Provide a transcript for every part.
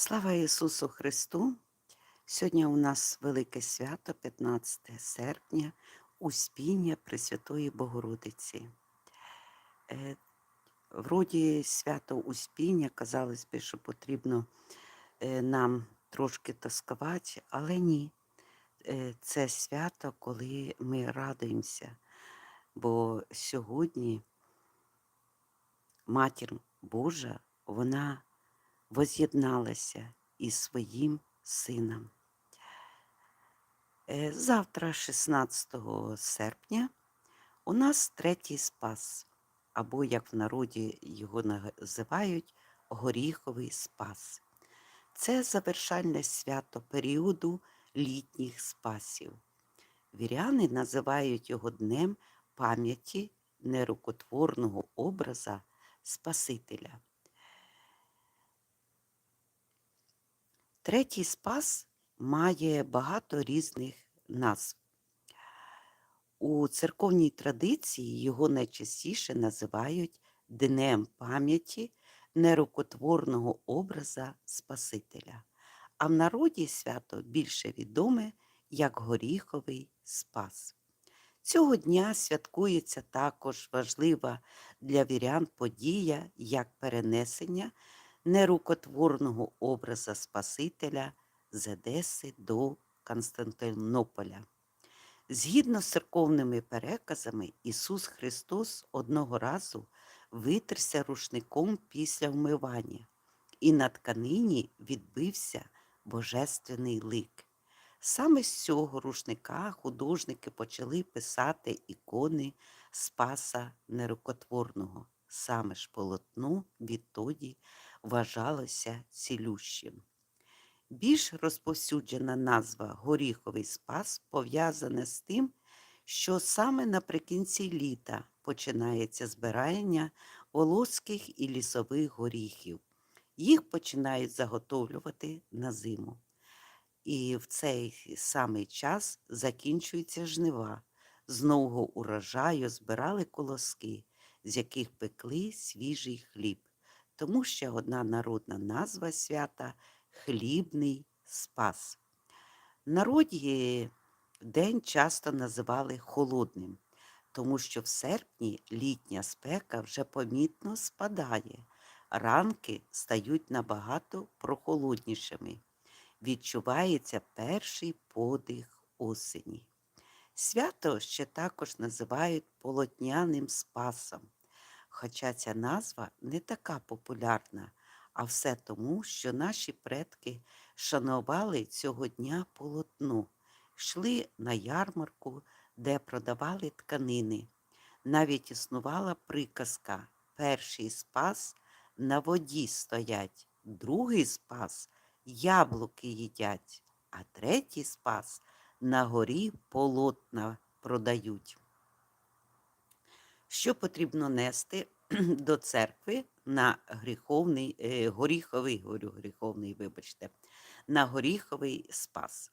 Слава Ісусу Христу! Сьогодні у нас велике свято, 15 серпня, Успіння Пресвятої Богородиці. Е, Вроді свято Успіння, казалось би, що потрібно е, нам трошки тоскувати, але ні. Е, Це свято, коли ми радуємося, бо сьогодні Матір Божа, вона воз'єдналася із своїм сином. Е, Завтра, 16 серпня, у нас третій спас, або, як в народі його називають, горіховий спас. Це завершальне свято періоду літніх спасів. Віряни називають його днем пам'яті нерукотворного образа Спасителя. Третій спас має багато різних назв. У церковній традиції його найчастіше називають Днем пам'яті нерукотворного образа Спасителя, а в народі свято більше відоме як Горіховий Спас. Цього дня святкується також важлива для вірян подія як перенесення нерукотворного образа Спасителя з Одеси до Константинополя. Згідно з церковними переказами, Ісус Христос одного разу витерся рушником після вмивання, і на тканині відбився божественний лик. Саме з цього рушника художники почали писати ікони Спаса Нерукотворного. Саме ж полотно відтоді вважалося цілющим. Більш розповсюджена назва горіховий спас пов'язана з тим, що саме наприкінці літа починається збирання волоських і лісових горіхів. Їх починають заготовлювати на зиму. І в цей самий час закінчуються жнива. З нового урожаю збирали колоски, з яких пекли свіжий хліб. Тому ще одна народна назва свята хлібний спас. В народі день часто називали холодним, тому що в серпні літня спека вже помітно спадає, ранки стають набагато прохолоднішими. Відчувається перший подих осені. Свято ще також називають полотняним спасом, хоча ця назва не така популярна, а все тому, що наші предки шанували цього дня полотно, йшли на ярмарку, де продавали тканини. Навіть існувала приказка перший спас на воді стоять, другий спас яблуки їдять, а третій спас на горі полотна продають. Що потрібно нести до церкви на гріховний, е, горіховий, говорю, гріховний, вибачте, на горіховий спас.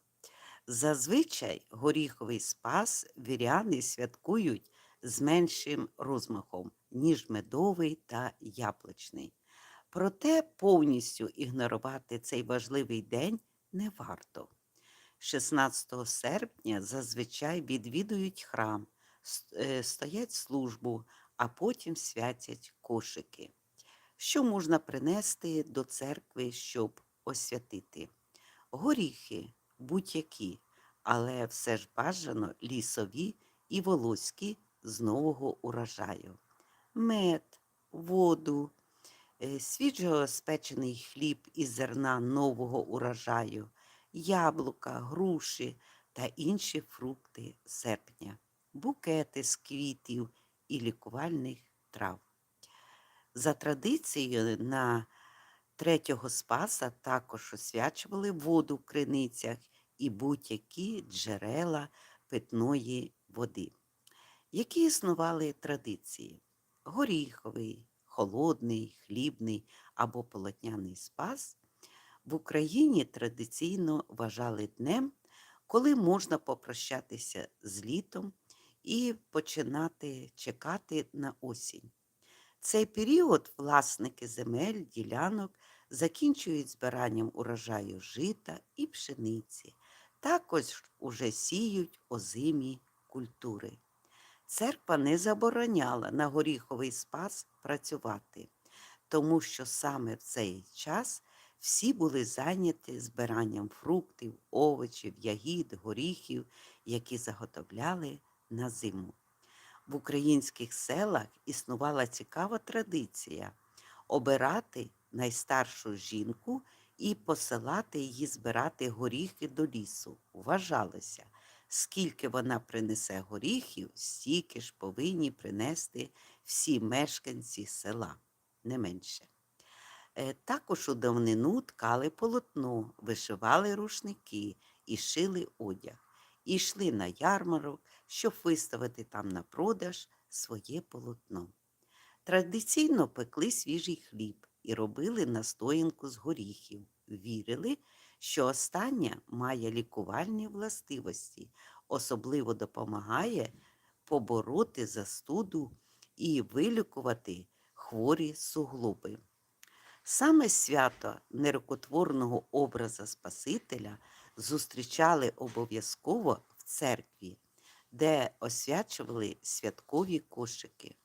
Зазвичай горіховий спас віряни святкують з меншим розмахом, ніж медовий та яблучний. Проте повністю ігнорувати цей важливий день не варто. 16 серпня зазвичай відвідують храм, стоять службу, а потім святять кошики. Що можна принести до церкви, щоб освятити? Горіхи будь-які, але все ж бажано лісові і волоські з нового урожаю, мед, воду, е, свіжо спечений хліб із зерна нового урожаю, яблука, груші та інші фрукти серпня, букети з квітів і лікувальних трав. За традицією, на третього спаса також освячували воду в криницях і будь-які джерела питної води. Які існували традиції? Горіховий, холодний, хлібний або полотняний спас в Україні традиційно вважали днем, коли можна попрощатися з літом і починати чекати на осінь. Цей період власники земель, ділянок закінчують збиранням урожаю жита і пшениці. Також уже сіють озимі культури. Церква не забороняла на горіховий спас працювати, тому що саме в цей час всі були зайняті збиранням фруктів, овочів, ягід, горіхів, які заготовляли на зиму. В українських селах існувала цікава традиція обирати найстаршу жінку і посилати її збирати горіхи до лісу. Вважалося, скільки вона принесе горіхів, стільки ж повинні принести всі мешканці села, не менше. Е, Також у давнину ткали полотно, вишивали рушники і шили одяг, і йшли на ярмарок, щоб виставити там на продаж своє полотно. Традиційно пекли свіжий хліб і робили настоянку з горіхів. Вірили, що остання має лікувальні властивості, особливо допомагає побороти застуду і вилікувати хворі суглоби. Саме свято нерукотворного образа Спасителя зустрічали обов'язково в церкві, де освячували святкові кошики.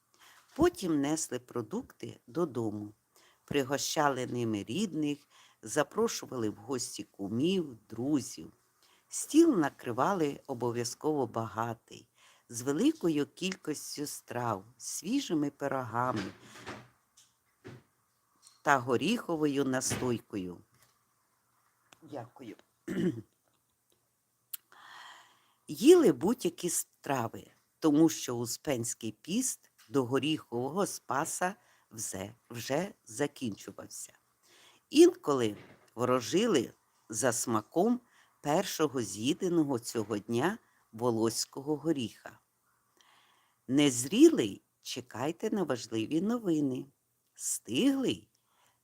Потім несли продукти додому, пригощали ними рідних, запрошували в гості кумів, друзів. Стіл накривали обов'язково багатий, з великою кількістю страв, свіжими пирогами та горіховою настойкою. Дякую. Їли будь-які страви, тому що Успенський піст до горіхового спаса вже, вже закінчувався. Інколи ворожили за смаком першого з'їденого цього дня волоського горіха. Незрілий чекайте на важливі новини. Стиглий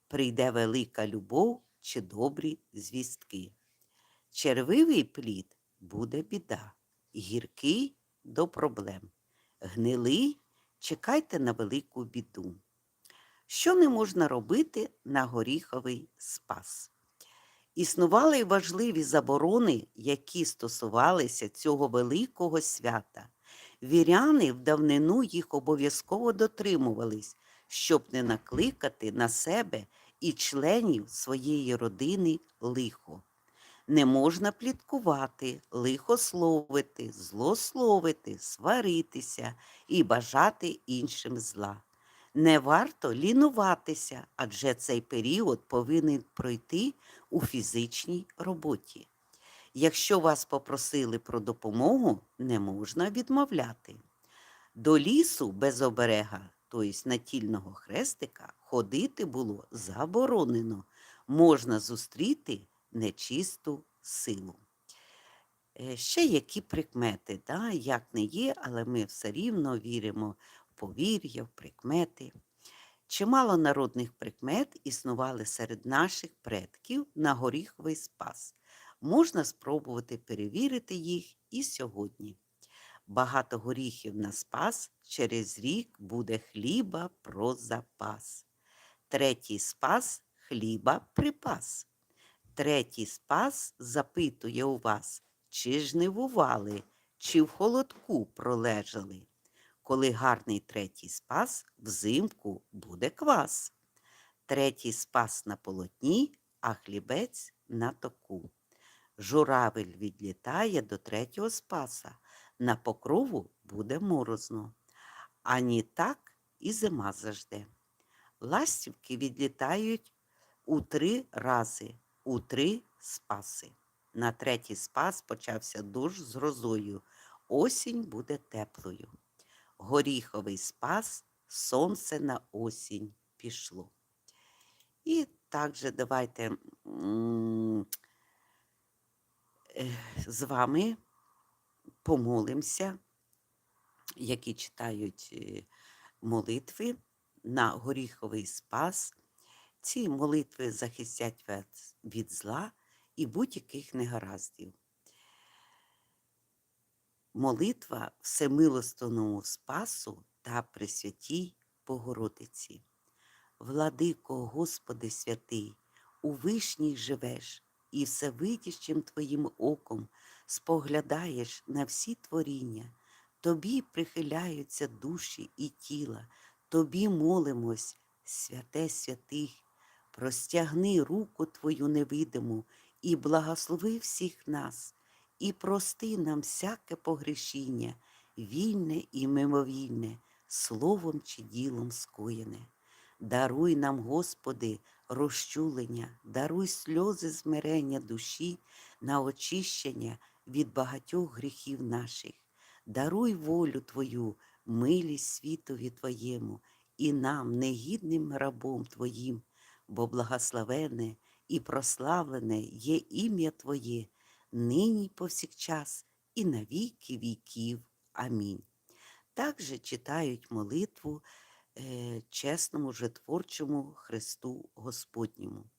прийде велика любов чи добрі звістки. Червивий плід буде біда, гіркий до проблем. Гнилий чекайте на велику біду. Що не можна робити на горіховий спас? Існували й важливі заборони, які стосувалися цього великого свята. Віряни в давнину їх обов'язково дотримувались, щоб не накликати на себе і членів своєї родини лихо. Не можна пліткувати, лихословити, злословити, сваритися і бажати іншим зла. Не варто лінуватися, адже цей період повинен пройти у фізичній роботі. Якщо вас попросили про допомогу, не можна відмовляти. До лісу без оберега, тобто натільного хрестика, ходити було заборонено. Можна зустріти нечисту силу. Е, Ще які прикмети, да? як не є, але ми все рівно віримо в повір'я, в прикмети. Чимало народних прикмет існували серед наших предків на горіховий спас. Можна спробувати перевірити їх і сьогодні. Багато горіхів на спас, через рік буде хліба про запас. Третій спас хліба припас. Третій спас запитує у вас, чи жнивували, чи в холодку пролежали. Коли гарний третій спас, взимку буде квас. Третій спас на полотні, а хлібець на току. Журавель відлітає до третього спаса. На покрову буде морозно. Ані так і зима зажде. Ластівки відлітають у три рази, у три спаси. На третій спас почався дощ з грозою. Осінь буде теплою. Горіховий спас, сонце на осінь пішло. І також давайте е, з вами помолимося, які читають е, молитви на горіховий спас. Ці молитви захистять від зла і будь-яких негараздів. Молитва Всемилостивному Спасу та Пресвятій Богородиці. Владико, Господи святий, у вишній живеш, і всевидящим твоїм оком споглядаєш на всі творіння, тобі прихиляються душі і тіла, тобі молимось, святе святих, простягни руку твою невидиму і благослови всіх нас, і прости нам всяке погрішіння, вільне і мимовільне, словом чи ділом скоєне. Даруй нам, Господи, розчулення, даруй сльози змирення душі на очищення від багатьох гріхів наших. Даруй волю Твою, милість світові Твоєму і нам, негідним рабом Твоїм, бо благословене і прославлене є ім'я Твоє, нині повсякчас, і на віки віків. Амінь. Також читають молитву е, чесному житворчому Христу Господньому.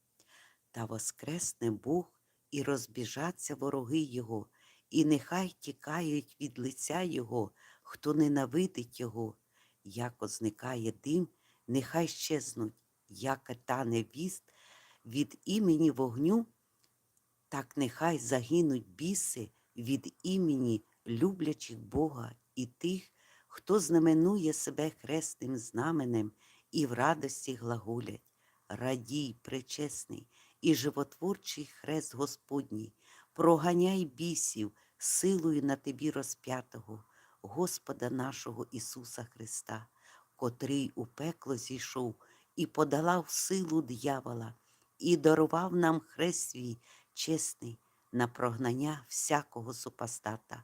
Та воскресне Бог і розбіжаться вороги Його, і нехай тікають від лиця Його, хто ненавидить Його, як зникає дим, нехай щезнуть, як тане віст від імені вогню, так нехай загинуть біси від імені люблячих Бога і тих, хто знаменує себе хресним знаменем і в радості глаголять. Радій, пречесний і животворчий хрест Господній, проганяй бісів силою на тобі розп'ятого, Господа нашого Ісуса Христа, котрий у пекло зійшов і подолав силу дьявола, і дарував нам хрест свій чесний на прогнання всякого супостата.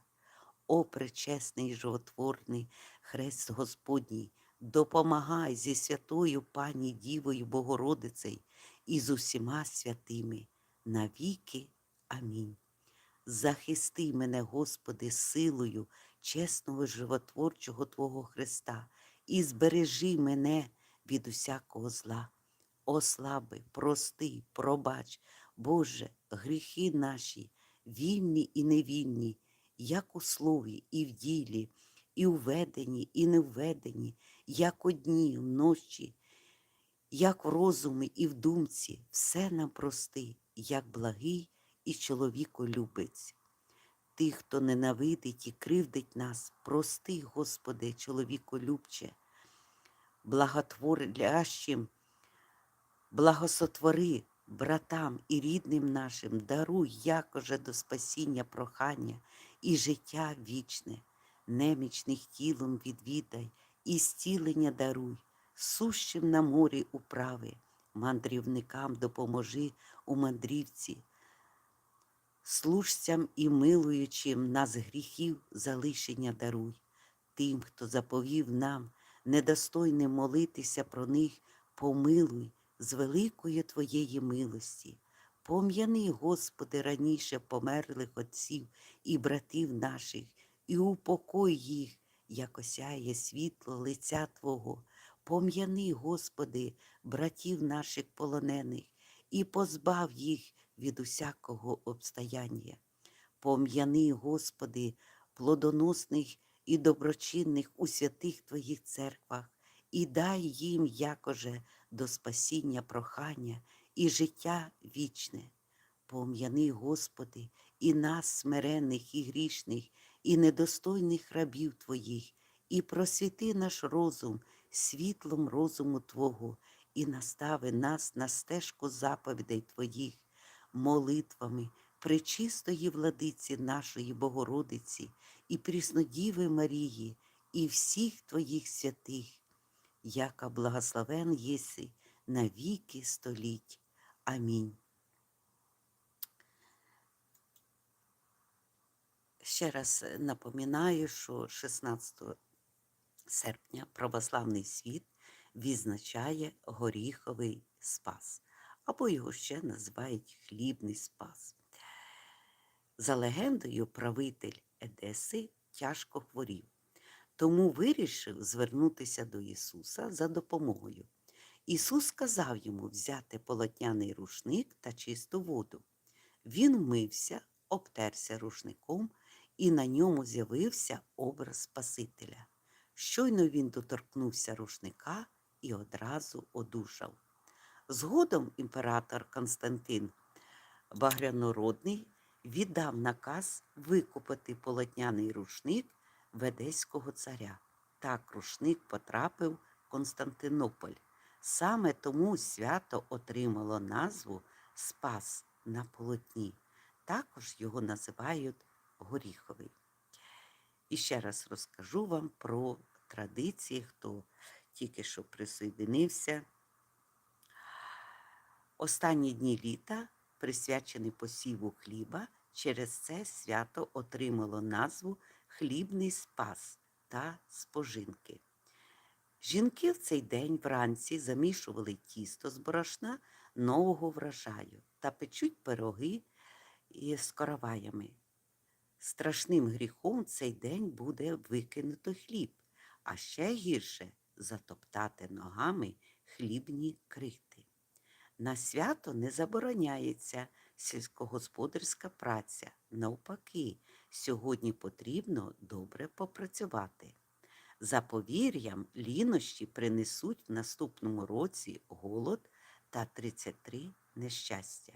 О, пречесний животворний хрест Господній, допомагай зі святою Пані Дівою Богородицею і з усіма святими навіки. Амінь. Захисти мене, Господи, силою чесного животворчого Твого Христа і збережи мене від усякого зла. Ослаби, прости, пробач, Боже, гріхи наші, вільні і невільні, як у слові, і в ділі, і у веденні, і не введенні, як у дні, вночі, як в розумі і в думці, все нам прости, як благий і чоловіку любець. Тих, хто ненавидить і кривдить нас, прости, Господи, чоловіку любче, благотворящим, благосотвори братам і рідним нашим, даруй якоже до спасіння прохання і життя вічне, немічних тілом відвідай, і зцілення даруй, сущим на морі управи, мандрівникам допоможи у мандрівці, служцям і милуючим нас гріхів залишення даруй, тим, хто заповів нам, недостойним молитися про них, помилуй з великої Твоєї милості. Пом'яни, Господи, раніше померлих отців і братів наших, і упокой їх, як осяє світло лиця Твого. Пом'яни, Господи, братів наших полонених, і позбав їх від усякого обстояння. Пом'яни, Господи, плодоносних і доброчинних у святих Твоїх церквах, і дай їм якоже до спасіння прохання і життя вічне. Пом'яни, Господи, і нас, смирених і грішних, і недостойних рабів Твоїх, і просвіти наш розум світлом розуму Твого, і настави нас на стежку заповідей Твоїх, молитвами пречистої владиці нашої Богородиці і Пріснодіви Марії, і всіх Твоїх святих, яка благословен єси на віки століть. Амінь. Ще раз напоминаю, що 16 серпня православний світ відзначає горіховий спас, або його ще називають хлібний спас. За легендою, правитель Едеси тяжко хворів, тому вирішив звернутися до Ісуса за допомогою. Ісус сказав йому взяти полотняний рушник та чисту воду. Він вмився, обтерся рушником, і на ньому з'явився образ Спасителя. Щойно він доторкнувся рушника і одразу одужав. Згодом імператор Константин Багрянородний віддав наказ викупити полотняний рушник ведеського царя. Так рушник потрапив в Константинополь. Саме тому свято отримало назву Спас на полотні. Також його називають Горіховий. І ще раз розкажу вам про традиції, хто тільки що присоединився. Останні дні літа присвячені посіву хліба, через це свято отримало назву Хлібний спас та спожинки. Жінки в цей день вранці замішували тісто з борошна нового врожаю та печуть пироги із короваями. Страшним гріхом цей день буде викинуто хліб, а ще гірше затоптати ногами хлібні крихти. На свято не забороняється сільськогосподарська праця. Навпаки, сьогодні потрібно добре попрацювати. За повір'ям, лінощі принесуть в наступному році голод та 33 нещастя.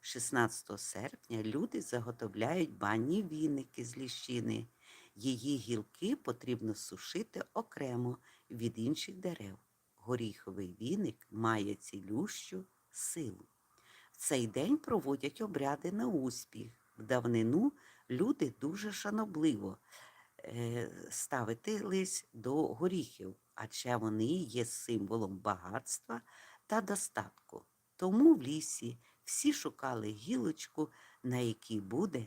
16 серпня люди заготовляють банні віники з ліщини. Її гілки потрібно сушити окремо від інших дерев. Горіховий віник має цілющу силу. В цей день проводять обряди на успіх. В давнину люди дуже шанобливо е, ставились до горіхів, адже вони є символом багатства та достатку. Тому в лісі всі шукали гілочку, на якій буде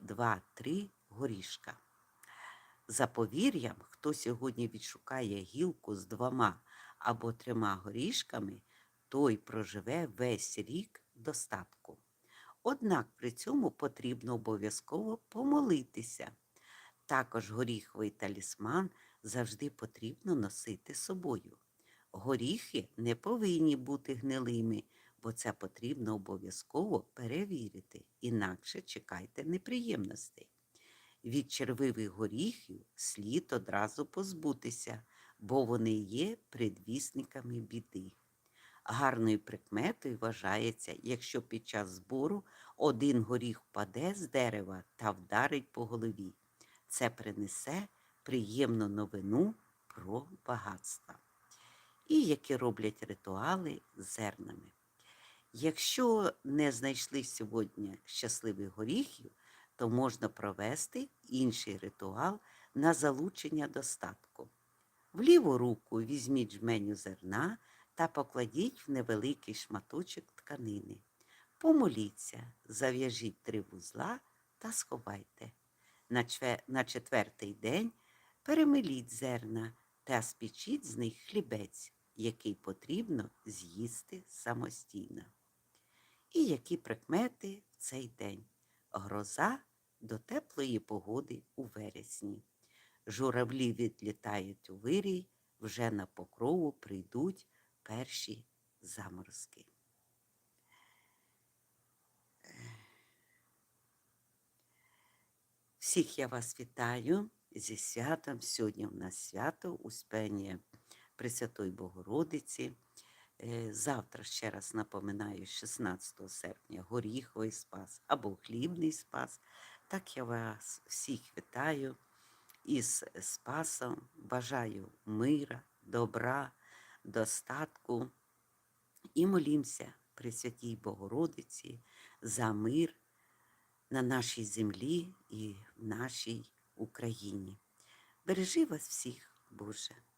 два-три горішка. За повір'ям, хто сьогодні відшукає гілку з двома або трьома горішками, той проживе весь рік достатку. Однак при цьому потрібно обов'язково помолитися. Також горіховий талісман завжди потрібно носити з собою. Горіхи не повинні бути гнилими, бо це потрібно обов'язково перевірити, інакше чекайте неприємностей. Від червивих горіхів слід одразу позбутися, бо вони є предвісниками біди. Гарною прикметою вважається, якщо під час збору один горіх впаде з дерева та вдарить по голові. Це принесе приємну новину про багатство. І які роблять ритуали з зернами. Якщо не знайшли сьогодні щасливих горіхів, то можна провести інший ритуал на залучення достатку. В ліву руку візьміть жменю зерна та покладіть в невеликий шматочок тканини. Помоліться, зав'яжіть три вузла та сховайте. На, четвертий день перемеліть зерна та спічіть з них хлібець, який потрібно з'їсти самостійно. І які прикмети в цей день гроза до теплої погоди у вересні. Журавлі відлітають у вирій, вже на покрову прийдуть перші заморозки. Всіх я вас вітаю зі святом. Сьогодні у нас свято Успення Пресвятої Богородиці. Е, завтра, ще раз напоминаю, 16 серпня горіховий спас або хлібний спас. Так я вас всіх вітаю із Спасом. Бажаю мира, добра, достатку і молімося при святій Богородиці за мир на нашій землі і в нашій Україні. Бережи вас всіх, Боже!